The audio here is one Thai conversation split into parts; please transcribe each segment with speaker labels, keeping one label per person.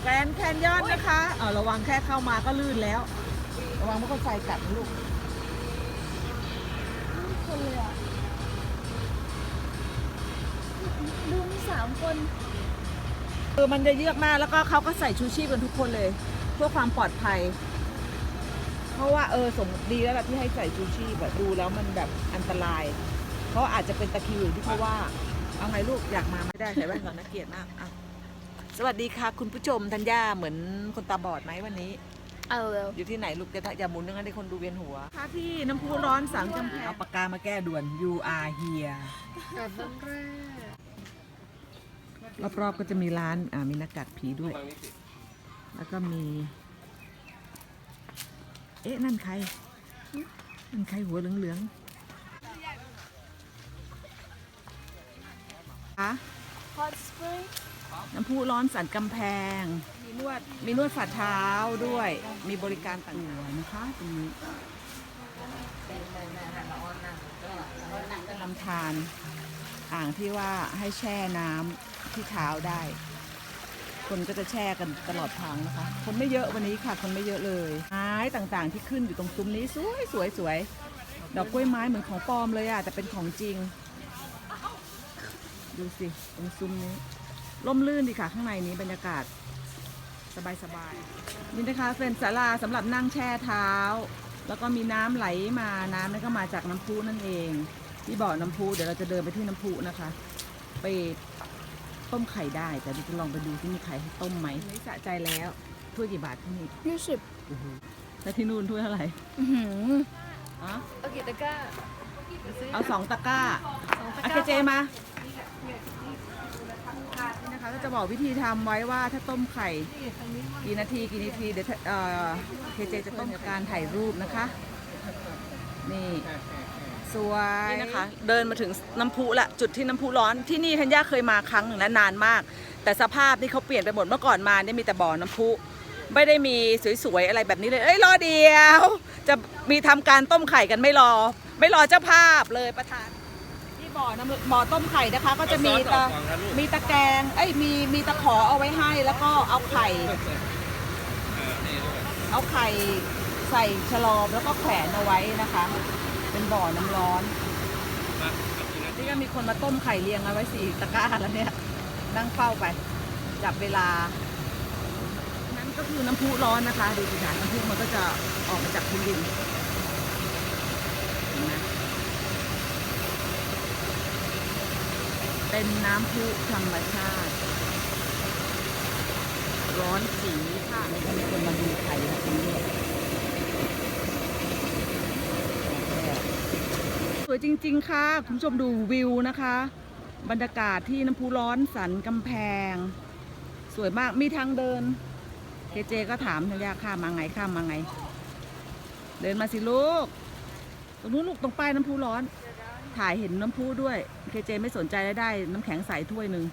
Speaker 1: แกรนด์แคนยอนนะคะเออระวังแค่เข้ามาก็ลื่นแล้ว ระวังมอเตอร์ไซค์กัดนะลูก
Speaker 2: คนเลยอะดูมีสามคน
Speaker 1: คือมันจะเยือกมากแล้วก็เขาก็ใส่ชูชีพกันทุกคนเลย เพื่อความปลอดภัย เพราะว่าเออสมดีแล้วแหละที่ให้ใส่ชูชีพอะดูแล้วมันแบบอันตราย เพราะอาจจะเป็นตะคริวอย่างที่เขาว่า เอาไงลูกอยากมาไม่ได้ใส่แว่นก่อนนะเกลียดมากอะ สวัสดีค่ะ คุณผู้ชมธัญญาเหมือนคนตาบอดไหมวันนี้
Speaker 2: เอาเร็ว
Speaker 1: อยู่ที่ไหนลูกจะอย่าหมุนอย่างนั้นให้คนดูเวียนหัวค่ะที่น้ำพุร้อนสังกำแพงเอาปากกามาแก้ด่วน you are here
Speaker 2: กับบ้านแรก
Speaker 1: รอบๆก็จะมีร้านอ่ามีหน้ากากผีด้วย แล้วก็มี เอ๊ะ นั่นใคร นั่นใครหัวเหลืองๆคะ
Speaker 2: ฮอตสปริง
Speaker 1: น้ำพุร้อนสันกำแพง มีนวด มีนวดฝ่าเท้าด้วย มีบริการต่างๆนะคะตรงนี้ลำธารอ่างที่ว่าให้แช่น้ำที่เท้าได้ คนก็จะแช่กันตลอดทางนะคะ คนไม่เยอะวันนี้ค่ะ คนไม่เยอะเลยไม้ต่างๆ ที่ขึ้นอยู่ตรงซุ้มนี้สวยสวยสวยดอกกล้วยไม้เหมือนของปลอมเลยอะแต่เป็นของจริง ดูสิตรงซุ้มนี้ ร่มรื่นดีค่ะ ข้างในนี้บรรยากาศสบายๆนี่นะคะเป็นศาลาสำหรับนั่งแช่เท้า แล้วก็มีน้ำไหลมาน้ำนั่นก็มาจากน้ำพุนั่นเองที่บ่อน้ำพุเดี๋ยวเราจะเดินไปที่น้ำพุนะคะ ไปต้มไข่ได้ แต่เราจะลองไปดูที่มีไข่ให้ต้มไหมไม่สะใจแล้วถ้วยกี่บาทที่นี่
Speaker 2: ยี่สิบ
Speaker 1: แล้วที่นู่นถ้วยเท่าไหร่
Speaker 2: อือหือ
Speaker 1: อ๋อ
Speaker 2: เอากี่ตะกร้า
Speaker 1: เอาสองตะกร้า
Speaker 2: สองตะก
Speaker 1: อา
Speaker 2: ร้า
Speaker 1: เคเจมา นะคะก็จะบอกวิธีทำไว้ว่าถ้าต้มไข่กี่นาทีกี่นาทีเดี๋ยวเคเจจะต้มกับการถ่ายรูปนะคะ นี่สวยนี่นะคะ เดินมาถึงน้ำพุละจุดที่น้ำพุร้อนที่นี่ธัญญาเคยมาครั้งหนึ่งแล้วนานมาก แต่สภาพนี่เขาเปลี่ยนไปหมดเมื่อก่อนมาเนี่ยมีแต่บ่อน้ำพุไม่ได้มีสวยๆอะไรแบบนี้เลย เอ้ยรอเดียว จะมีทำการต้มไข่กันไม่รอ ไม่รอเจ้าภาพเลยประธาน บ่อน้ำบ่อต้มไข่นะคะ ก็จะมีตะมีตะแกรงเอ้ยมีมีตะขอเอาไว้ให้แล้วก็เอาไข่ เอาไข่ใส่ฉลอมแล้วก็แขวนเอาไว้นะคะ เป็นบ่อน้ำร้อนนี่ก็มีคนมาต้มไข่เรียงเอาไว้สี่ตะกร้าแล้วเนี่ยนั่งเฝ้าไป จับเวลา นั่นก็คือน้ำพุร้อนนะคะ ดูสิคะน้ำพุมันก็จะออกมาจากพื้นดินเห็นไหม เป็นน้ำพุธรรมชาติ ร้อนสีค่ะแล้วก็มีคนมาดูไข่แบบนี้สวยจริง ๆ ค่ะ คุณผู้ชมดูวิวนะคะ บรรยากาศที่น้ำพุร้อนสันกำแพง สวยมากมีทางเดินเคเจก็ถามธัญญาข้ามมาไงข้ามมาไง เดินมาสิลูก ตรงนู้นลูกตรงป้ายน้ำพุร้อน ถ่ายเห็นน้ำพุด้วย เคเจไม่สนใจแล้วได้ น้ำแข็งใสถ้วยหนึ่ง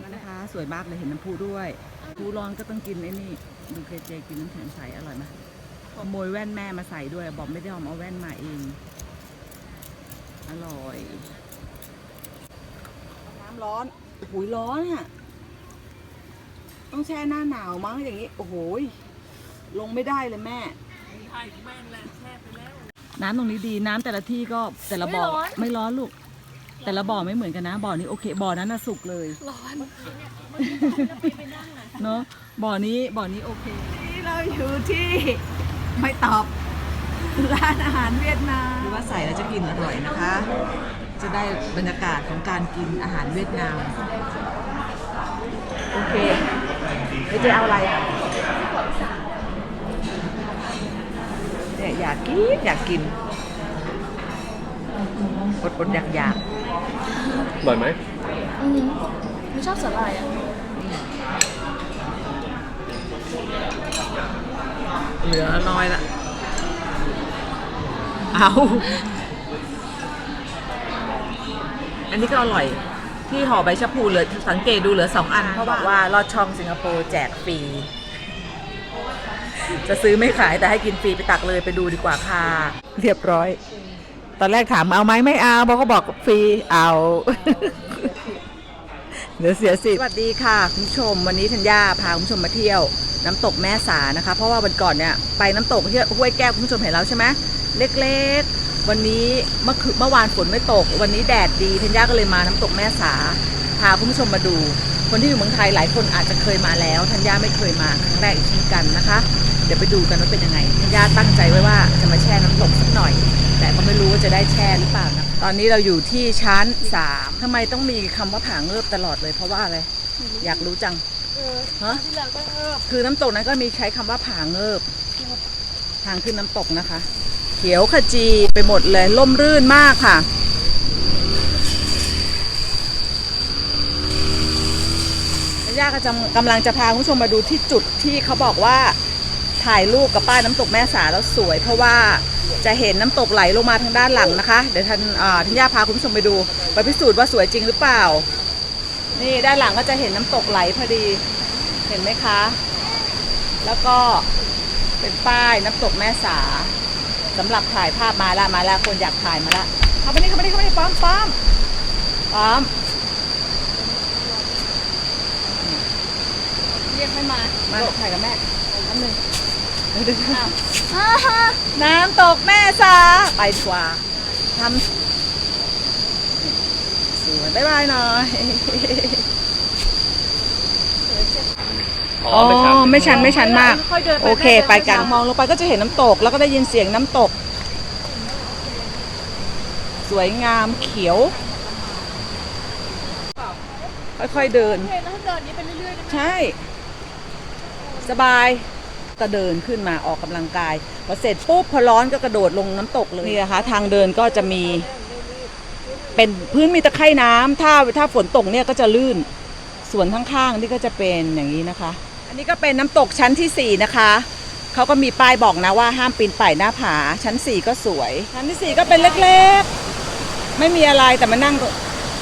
Speaker 1: นั่นนะคะ สวยมากเลยเห็นน้ำพุด้วยพุร้อนก็ต้องกินไอ้นี่ดูเคเจกินน้ำแข็งใสอร่อยไหมขโมยแว่นแม่มาใส่ด้วยบอกไม่ได้เอามาเอาแว่นมาเอง อร่อย น้ำร้อนโอ้โหร้อนอะต้องแช่หน้าหนาวมั้งอย่างนี้ โอ้โหลงไม่ได้เลยแม่ น้ำตรงนี้ดีน้ำแต่ละที่ก็แต่ละบ่อไม่ร้อนลูก แต่ละบ่อไม่เหมือนกันนะบ่อนี้โอเคบ่อนั้นน่ะสุกเลย
Speaker 2: ร้อน
Speaker 1: เนาะบ่อนี้บ่อนี้โอเค นี่เราอยู่ที่ไม่ตอบร้านอาหารเวียดนาม หรือว่าใส่แล้วจะกินอร่อยนะคะ จะได้บรรยากาศของการกินอาหารเวียดนาม โอเคเดี๋ยวจะเอาอะไรอะ เนี่ยอยากกินอยากกินอดอดอยากอยาก
Speaker 3: อร่อยไหม
Speaker 2: อืมไม่ชอบสาหร่ายอะ
Speaker 1: เหลือน้อยละเอาอันนี้ก็อร่อย ที่ห่อใบชะพูเหลือสังเกตดูเหลือสองอัน เพราะว่าว่าลอดช่องสิงคโปร์แจกฟรี จะซื้อไม่ขายแต่ให้กินฟรีไปตักเลยไปดูดีกว่าค่ะ เรียบร้อย ตอนแรกถามเอาไหมไม่เอาบอกก็บอกฟรีเอา เดี๋ยวเสียสิสวัสดีค่ะคุณผู้ชม วันนี้ธัญญาพาคุณผู้ชมมาเที่ยวน้ำตกแม่สานะคะ เพราะว่าวันก่อนเนี่ยไปน้ำตกที่ห้วยแก้วคุณผู้ชมเห็นแล้วใช่ไหมเล็กๆ วันนี้เมื่อคืนเมื่อวานฝนไม่ตก วันนี้แดดดีธัญญาก็เลยมาน้ำตกแม่สาพาคุณผู้ชมมาดู คนที่อยู่เมืองไทยหลายคนอาจจะเคยมาแล้วธัญญาไม่เคยมาครั้งแรกอีกเช่นกันนะคะ เดี๋ยวไปดูกันว่าเป็นยังไงธัญญาตั้งใจไว้ว่าจะมาแช่น้ำตกสักหน่อย แต่ก็ไม่รู้ว่าจะได้แช่หรือเปล่านะตอนนี้เราอยู่ที่ชั้น3ทำไมต้องมีคำว่าผาเงือบตลอดเลยเพราะว่าอะไร อยากรู้จัง
Speaker 2: เออ
Speaker 1: ฮะ
Speaker 2: ที่เราก็เออ
Speaker 1: คือน้ำตกนั้นก็มีใช้คำว่าผาเงิบทางขึ้นน้ำตกนะคะ เขียวขจีไปหมดเลยล่มรื่นมากค่ะย่าก็จะกำลังจะพาคุณผู้ชมมาดูที่จุดที่เขาบอกว่า ถ่ายรูปกับป้ายน้ำตกแม่สาแล้วสวย เพราะว่าจะเห็นน้ำตกไหลลงมาทางด้านหลังนะคะ เดี๋ยวท่านท่านย่าพาคุณผู้ชมไปดูไปพิสูจน์ว่าสวยจริงหรือเปล่า นี่ด้านหลังก็จะเห็นน้ำตกไหลพอดีเห็นไหมคะ แล้วก็เป็นป้ายน้ำตกแม่สาสำหรับถ่ายภาพมาละมาละคนอยากถ่ายมาละเข้าไปนี่เข้าไปนี่เข้าไปนี่ป้อมป้อมป้อม
Speaker 2: เรียกไม่มา
Speaker 1: มาถ่ายกับแม่น้ำหนึ่ง น้ำตกแม่สาไปดีกว่าทำสวยบ๊ายบายหน่อยอ๋อไม่ชันไม่ชันมาก โอเคไปกันมองลงไปก็จะเห็นน้ำตก แล้วก็ได้ยินเสียงน้ำตก สวยงามเขียว ค่อยๆเดิน ใช่ สบาย ก็เดินขึ้นมาออกกำลังกายพอเสร็จปุ๊บพอร้อนก็กระโดดลงน้ำตกเลยนี่นะคะทางเดินก็จะมี เป็นพื้นมีตะไคร่น้ำถ้าถ้าฝนตกเนี่ยก็จะลื่นส่วนข้างๆนี่ก็จะเป็นอย่างนี้นะคะ อันนี้ก็เป็นน้ำตกชั้นที่สี่นะคะเขาก็มีป้ายบอกนะว่าห้ามปีนป่ายหน้าผา ชั้นสี่ก็สวย ชั้นที่สี่ก็เป็นเล็กๆ ไม่มีอะไรแต่มานั่ง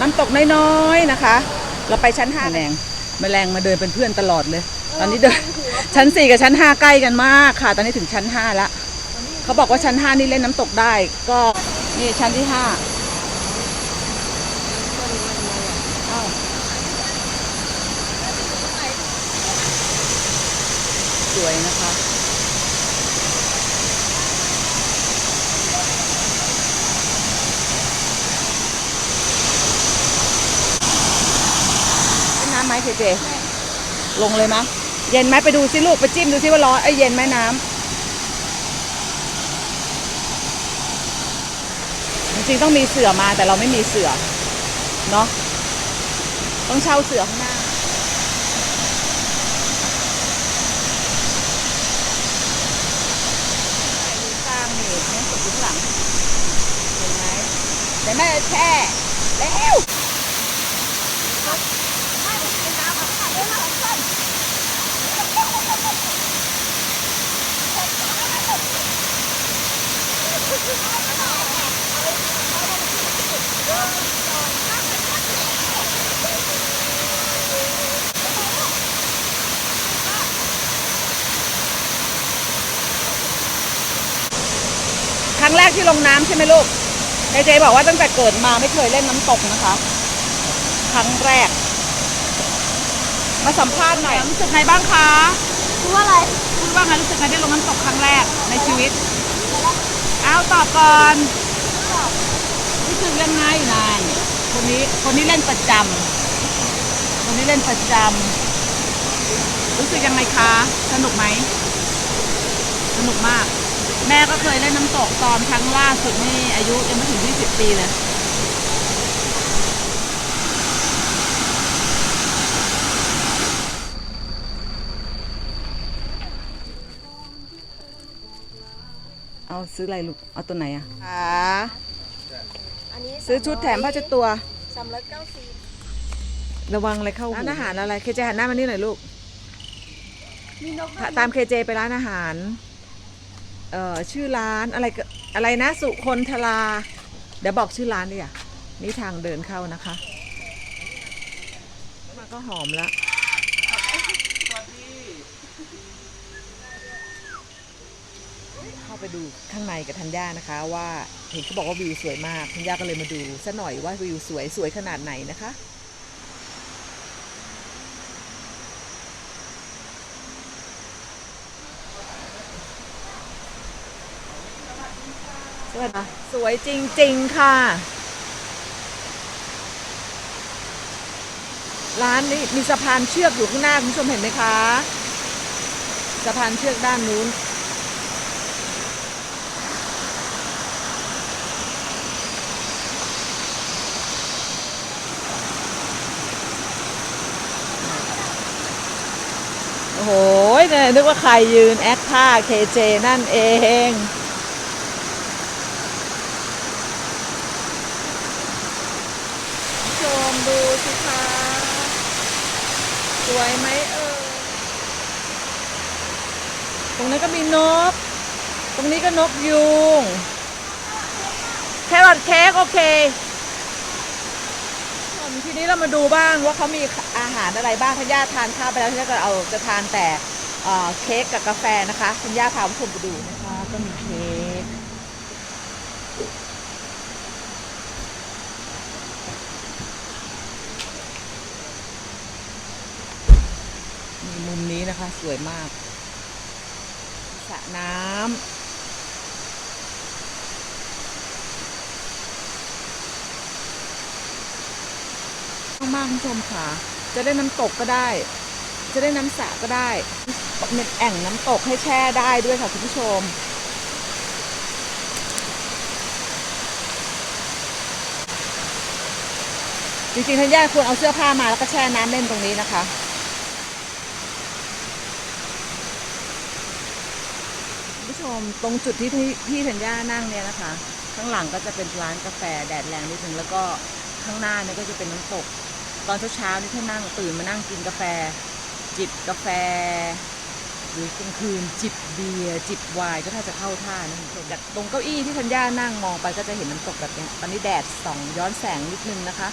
Speaker 1: น้ำตกน้อยๆนะคะ เราไปชั้นห้าแมลงแมลงมาเดินเป็นเพื่อนตลอดเลย ตอนนี้เดินชั้นสี่กับชั้นห้าใกล้กันมากค่ะ ตอนนี้ถึงชั้นห้าละเขาบอกว่าชั้นห้านี่เล่นน้ำตกได้ ก็นี่ชั้นที่ห้าสวยนะคะเล่นน้ำไหมเคเจ ลงเลยไหม เย็นไหมไปดูสิลูกไปจิ้มดูสิว่าร้อนไอ้เย็นไหมน้ำจริงๆต้องมีเสือมาแต่เราไม่มีเสือเนาะต้องเช่าเสือข้างหน้าดูสร้างนี่เนี่ยตกอยู่หลังเห็นไหมเดี๋ยวแม่แช่แล้ว รั้งแรกที่ลงน้ำใช่ไหมลูกเจเจบอกว่าตั้งแต่เกิดมาไม่เคยเล่นน้ำตกนะคะ ครั้งแรก มาสัมภาษณ์หน่อยรู้สึกไงบ้างคะ
Speaker 2: คือว่าอะไร
Speaker 1: พูดว่าไงรู้สึกไงได้ลงน้ำตกครั้งแรกในชีวิตเอาตอบก่อนรู้สึกยังไงนายคนนี้คนนี้เล่นประจำคนนี้เล่นประจำรู้สึกยังไงคะ สนุกไหมสนุกมาก แม่ก็เคยเล่นน้ำตกตอนครั้งล่าสุดนี่อายุยังไม่ถึง 20 ปีเลยเอาซื้ออะไรลูก เอาตัวไหนอะคะ
Speaker 2: อันนี้
Speaker 1: ซื้อชุดแถมผ้าเช็ดตัว
Speaker 2: สามร้อยเก้าสิบ
Speaker 1: ระวังอะไรเข้าร้านอาหารอะไร เคเจหันหน้ามานี่หน่อยลูก
Speaker 2: มีนก
Speaker 1: ตามเคเจไปร้านอาหาร เอ่อชื่อร้านอะไรอะไรนะสุคนทลา เดี๋ยวบอกชื่อร้านดิอะนี่ทางเดินเข้านะคะ มาก็หอมแล้วเข้าไปดูข้างในกับธัญญานะคะ ว่าเห็นเขาบอกว่าวิวสวยมากธัญญาก็เลยมาดูซะหน่อยว่าวิวสวยสวยขนาดไหนนะคะ สวยจริง ๆ ค่ะ ร้านนี้มีสะพานเชือกอยู่ข้างหน้าคุณผู้ชมเห็นไหมคะ สะพานเชือกด้านนู้นโอ้โหเนี่ยนึกว่าใครยืนแอคท่าเคเจนั่นเอง ชมดูสิคะ สวยไหมเออ ตรงนั้นก็มีนก ตรงนี้ก็นกยูงแครอทเค้กโอเคทีนี้เรามาดูบ้างว่าเขามีอาหารอะไรบ้างคุณย่าทานข้าวไปแล้วที่ก็เอาจะทานแต่เเค้กกับกาแฟนะคะคุณย่าพาผู้ชมไปดูนะคะก็มีเค้ก มนี้นะคะ สวยมากสระน้ำมากๆคุณผู้ชมค่ะ จะได้น้ำตกก็ได้ จะได้น้ำสระก็ได้เป็นแอ่งน้ำตกให้แช่ได้ด้วยค่ะคุณผู้ชม จริงๆท่านญาติควรเอาเสื้อผ้ามาแล้วก็แช่น้ำเล่นตรงนี้นะคะ คุณผู้ช มตรงจุดที่ที่ที่ธัญญานั่งเนี่ยนะคะ ข้างหลังก็จะเป็นร้านกาแฟแดดแรงนิดนึงแล้วก็ข้างหน้าเนี่ยก็จะเป็นน้ำตก ตอนเช้าๆนี่ถ้านั่งตื่นมานั่งกินกาแฟ จิบกาแฟ หรือกลางคืนจิบเบียร์จิบไวน์ก็ถ้าจะเข้าท่านะจากตรงเก้าอี้ที่ธัญญานั่งมองไปก็จะเห็นน้ำตกแบบนี้ตอนนี้แดดส่องย้อนแสงนิดนึงนะคะ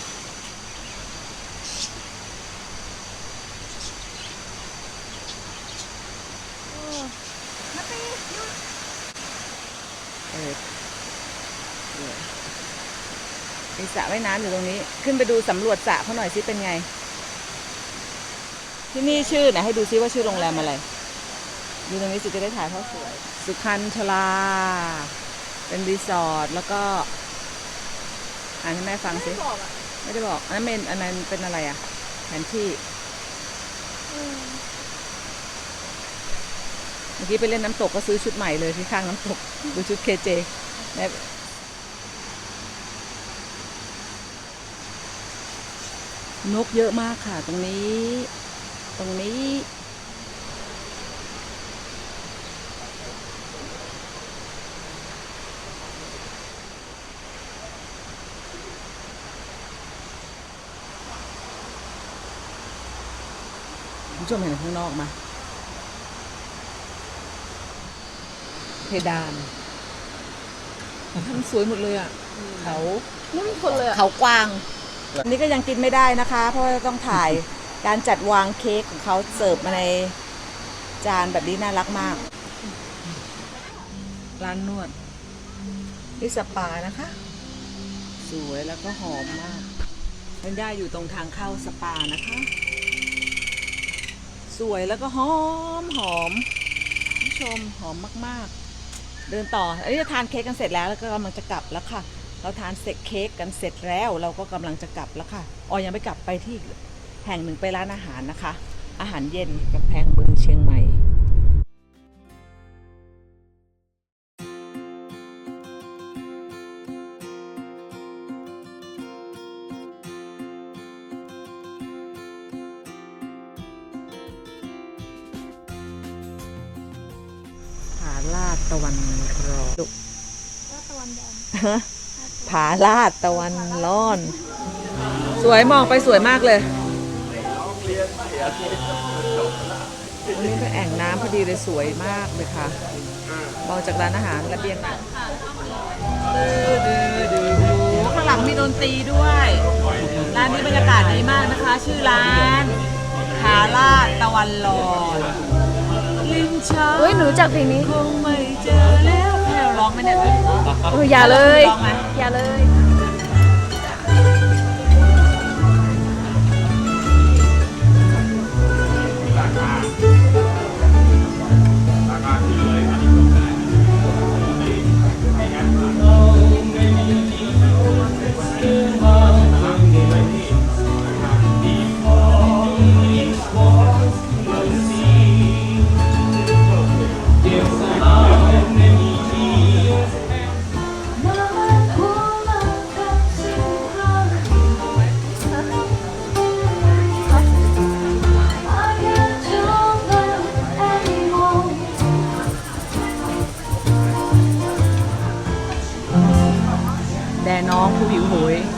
Speaker 1: เออเนี่ยมี สระว่ายน้ำอยู่ตรงนี้ ขึ้นไปดูสำรวจสระเขาหน่อยสิเป็นไง ที่นี่ชื่อไหนให้ดูซิว่าชื่อโรงแรมอะไรดูตรงนี้สิจะได้ถ่ายภาพสวย สุขันชลา เป็นรีสอร์ทแล้วก็ อ่านให้แม่ฟังสิ
Speaker 2: บอกอะ
Speaker 1: ไม่ได้บอก อันนั้นเป็นอันนั้นเป็นอะไรอะแผนที่เมื่อกี้ไปเล่นน้ำตกก็ซื้อชุดใหม่เลยที่ข้างน้ำตก ดูชุดเคเจและ นกเยอะมากค่ะ ตรงนี้ ตรงนี้คุณผู้ชมเห็นข้างนอกไหมาเพดานทำสวยหมดเลยอะเขา
Speaker 2: ไม่มีคนเลยอะ
Speaker 1: เขากวาง นนี้ก็ยังกินไม่ได้นะคะ เพราะว่าต้องถ่ายการจัดวางเค้กของเขาเสิร์ฟมาในจานแบบนี้น่ารักมาก ร้านนวดนี่สปานะคะ สวยแล้วก็หอมมากทันย่าอยู่ตรงทางเข้าสปานะคะ สวยแล้วก็หอมหอมคุณผู้ชมหอมมากๆ เดินต่ออันนี้จะทานเค้กกันเสร็จแล้วแล้วก็กำลังจะกลับแล้วค่ะ เราทานเสร็จเค้กกันเสร็จแล้ว เราก็กำลังจะกลับแล้วค่ะอ๋อยังไม่กลับไปที่แห่งหนึ่งไปร้านอาหารนะคะ อาหารเย็นกับแพงเมืองเชียงใหม่ผาลาดตะวันรอดุ
Speaker 2: ก็ตะวันแดง
Speaker 1: ผาลาดตะวันร้อน สวยมองไปสวยมากเลยวันนี้เป็นแอ่งน้ำพอดีเลยสวยมากเลยค่ะ มองจากร้านอาหารระเบียงข้างหลังมีดนตรีด้วย ร้านนี้บรรยากาศดีมากนะคะ ชื่อร้านผาลาดตะวันร้อนลิ้นช้า
Speaker 2: เฮ้ยหนูจากเพลงนี้
Speaker 1: คงไม่เจอแล้ว แพลวร้องไหมเนี่ย
Speaker 2: เอออย่าเลย
Speaker 1: ร้องไหม
Speaker 2: อย่าเลย con của hiệu hội